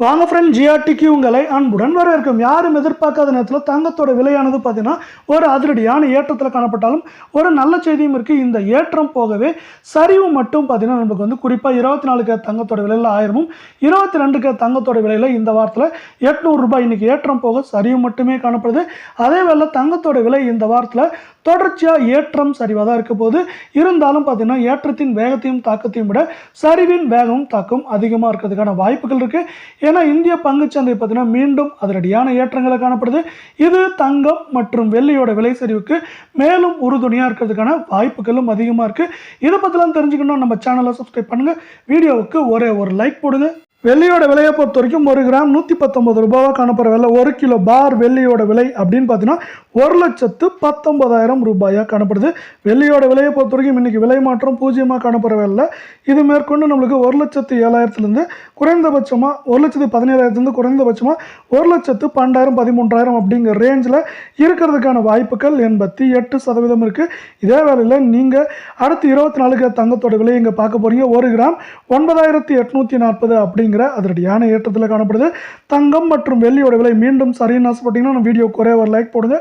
வாங்க ஃப்ரெண்ட் ஜிஆர்டிக்கு உங்களை அன்புடன் வரவேற்கும். யாரும் எதிர்பார்க்காத நேரத்தில் தங்கத்தோட விலையானது பார்த்தீங்கன்னா ஒரு அதிரடியான ஏற்றத்தில் காணப்பட்டாலும் ஒரு நல்ல செய்தியும் இருக்குது இந்த ஏற்றம் போகவே சரிவு மட்டும் பார்த்தீங்கன்னா நமக்கு வந்து குறிப்பாக இருபத்தி நாலு கே தங்கத்தோட விலையில் ஆயிரமும் இருபத்தி ரெண்டு கே தங்கத்தோட விலையில் இந்த வாரத்தில் எட்நூறு ரூபாய் ஏற்றம் போக சரிவு மட்டுமே காணப்படுது. அதே வேளை தங்கத்தோட விலை இந்த வாரத்தில் தொடர்ச்சியாக ஏற்றம் சரிவாக தான் இருக்க போது இருந்தாலும் பார்த்தீங்கன்னா ஏற்றத்தின் வேகத்தையும் தாக்கத்தையும் விட சரிவின் வேகமும் தாக்கம் அதிகமாக இருக்கிறதுக்கான வாய்ப்புகள் இருக்குது ஏன்னா இந்திய பங்குச்சந்தை பார்த்தீங்கன்னா மீண்டும் அதிரடியான ஏற்றங்களை காணப்படுது. இது தங்கம் மற்றும் வெள்ளியோட விலை சரிவுக்கு மேலும் உறுதுணையாக இருக்கிறதுக்கான வாய்ப்புகளும் அதிகமாக இருக்குது இதை பற்றிலாம் தெரிஞ்சுக்கணும் நம்ம சேனலை சப்ஸ்கிரைப் பண்ணுங்கள் வீடியோவுக்கு ஒரே ஒரு லைக் போடுங்க. வெள்ளியோட விலையை பொறுத்த வரைக்கும் ஒரு கிராம் நூற்றி பத்தொம்பது ரூபாவாக காணப்படுற விலை ஒரு கிலோ பார் வெள்ளியோட விலை அப்படின்னு பார்த்தீங்கன்னா ஒரு லட்சத்து பத்தொம்பதாயிரம் ரூபாயாக காணப்படுது. வெள்ளியோட விலையை பொறுத்த வரைக்கும் இன்றைக்கி விலை மாற்றம் பூஜ்ஜியமாக காணப்படுற விலை இது மேற்கொண்டு நம்மளுக்கு ஒரு லட்சத்து ஏழாயிரத்துலேருந்து குறைந்தபட்சமாக ஒரு லட்சத்து பதினேழாயிரத்துலேருந்து குறைந்தபட்சமாக ஒரு லட்சத்து பன்னெண்டாயிரம் பதிமூன்றாயிரம் அப்படிங்கிற ரேஞ்சில் இருக்கிறதுக்கான வாய்ப்புகள் எண்பத்தி எட்டு சதவீதம் இருக்குது இதே வேலையில் நீங்கள் அடுத்து இருபத்தி நாலுக்கு தங்கத்தோட விலையை இங்கே பார்க்க போகிறீங்க ஒரு கிராம் ஒன்பதாயிரத்தி எட்நூற்றி நாற்பது அப்படிங்கிற அதிரடியான ஏற்றத்தில் காணப்படுது. தங்கம் மற்றும் வெள்ளியோட விலை மீண்டும் சரின்னு ஆசைப்பட்டீங்கன்னா நம்ம வீடியோ குறைய ஒரு லைக் போடுங்க.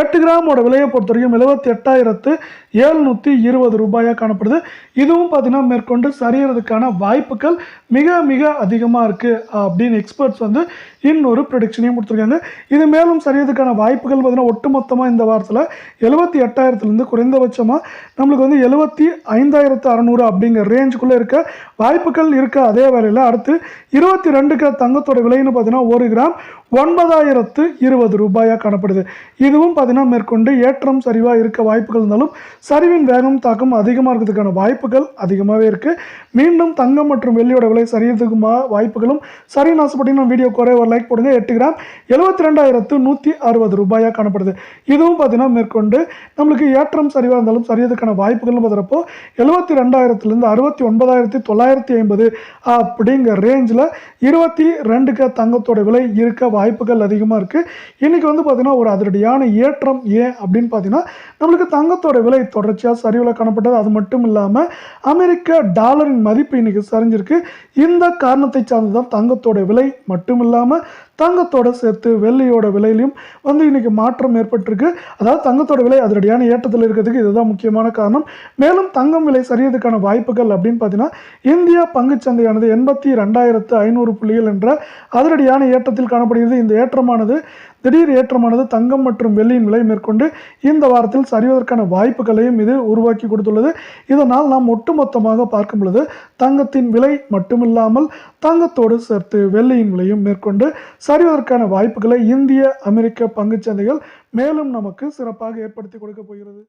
எட்டு கிராமோட விலையை பொறுத்த வரைக்கும் எழுபத்தி எட்டாயிரத்து எழுநூற்றி இருபது ரூபாயாக காணப்படுது. இதுவும் பார்த்தீங்கன்னா மேற்கொண்டு சரியறதுக்கான வாய்ப்புகள் மிக மிக அதிகமாக இருக்குது அப்படின்னு எக்ஸ்பர்ட்ஸ் வந்து இன்னொரு ப்ரொடிக்ஷனையும் கொடுத்துருக்காங்க. இது மேலும் சரியறதுக்கான வாய்ப்புகள் பார்த்தீங்கன்னா ஒட்டுமொத்தமாக இந்த வாரத்தில் எழுபத்தி எட்டாயிரத்துலேருந்து குறைந்தபட்சமாக நம்மளுக்கு வந்து எழுபத்தி ஐந்தாயிரத்து அறநூறு அப்படிங்கிற ரேஞ்சுக்குள்ளே இருக்க வாய்ப்புகள் இருக்க. அதே வேலையில் அடுத்து இருபத்தி ரெண்டுக்கு தங்கத்தோட விலைன்னு பார்த்தீங்கன்னா ஒரு கிராம் ஒன்பதாயிரத்து இருபது ரூபாயாக காணப்படுது. இதுவும் பார்த்தீங்கன்னா மேற்கொண்டு ஏற்றம் சரிவாக இருக்க வாய்ப்புகள் இருந்தாலும் சரிவின் வேகம் தாக்கம் அதிகமாக இருக்கிறதுக்கான வாய்ப்புகள் அதிகமாகவே இருக்குது மீண்டும் தங்கம் மற்றும் வெள்ளியோட விலை சரியதுக்குமா வாய்ப்புகளும் சரி ஆசைப்பட்டீங்கன்னா வீடியோ குறைய ஒரு லைக் போடுங்க. எட்டு கிராம் எழுபத்தி ரெண்டாயிரத்து நூற்றி அறுபது ரூபாயாக காணப்படுது. இதுவும் பார்த்தீங்கன்னா மேற்கொண்டு நம்மளுக்கு ஏற்றம் சரிவாக இருந்தாலும் சரியதுக்கான வாய்ப்புகள்னு பார்க்குறப்போ எழுபத்தி ரெண்டாயிரத்துலேருந்து அறுபத்தி ஒன்பதாயிரத்தி தொள்ளாயிரத்தி ஐம்பது அப்படிங்கிற ரேஞ்சில் இருபத்தி ரெண்டுக்கு தங்கத்தோட விலை இருக்க வாய்ப்பு வாய்ப்புகள் அதிகமாக இருக்குது இன்றைக்கி வந்து பார்த்திங்கன்னா ஒரு அதிரடியான ஏற்றம் ஏன் அப்படின்னு பார்த்தீங்கன்னா நம்மளுக்கு தங்கத்தோட விலை தொடர்ச்சியாக சரிவில் காணப்பட்டது. அது மட்டும் இல்லாமல் அமெரிக்க டாலரின் மதிப்பு இன்றைக்கி சரிஞ்சிருக்கு. இந்த காரணத்தை சார்ந்து தான் தங்கத்தோட விலை மட்டும் இல்லாமல் தங்கத்தோட சேர்த்து வெள்ளியோட விலையிலையும் வந்து இன்னைக்கு மாற்றம் ஏற்பட்டிருக்கு. அதாவது தங்கத்தோட விலை அதிரடியான ஏற்றத்தில் இருக்கிறதுக்கு இதுதான் முக்கியமான காரணம். மேலும் தங்கம் விலை சரியதுக்கான வாய்ப்புகள் அப்படின்னு பார்த்தீங்கன்னா இந்தியா பங்குச்சந்தையானது எண்பத்தி ரெண்டாயிரத்து ஐநூறு புள்ளிகள் என்ற அதிரடியான ஏற்றத்தில் காணப்படுகிறது. இந்த ஏற்றமானது திடீர் ஏற்றமானது தங்கம் மற்றும் வெள்ளியின் விலை மேற்கொண்டு இந்த வாரத்தில் சரிவதற்கான வாய்ப்புகளையும் இது உருவாக்கி கொடுத்துள்ளது. இதனால் நாம் ஒட்டுமொத்தமாக பார்க்கும் பொழுது தங்கத்தின் விலை மட்டுமில்லாமல் தங்கத்தோடு சேர்த்து வெள்ளியின் விலையும் மேற்கொண்டு சரிவதற்கான வாய்ப்புகளை இந்திய அமெரிக்க பங்குச்சந்தைகள் மேலும் நமக்கு சிறப்பாக ஏற்படுத்தி கொடுக்க போகிறது.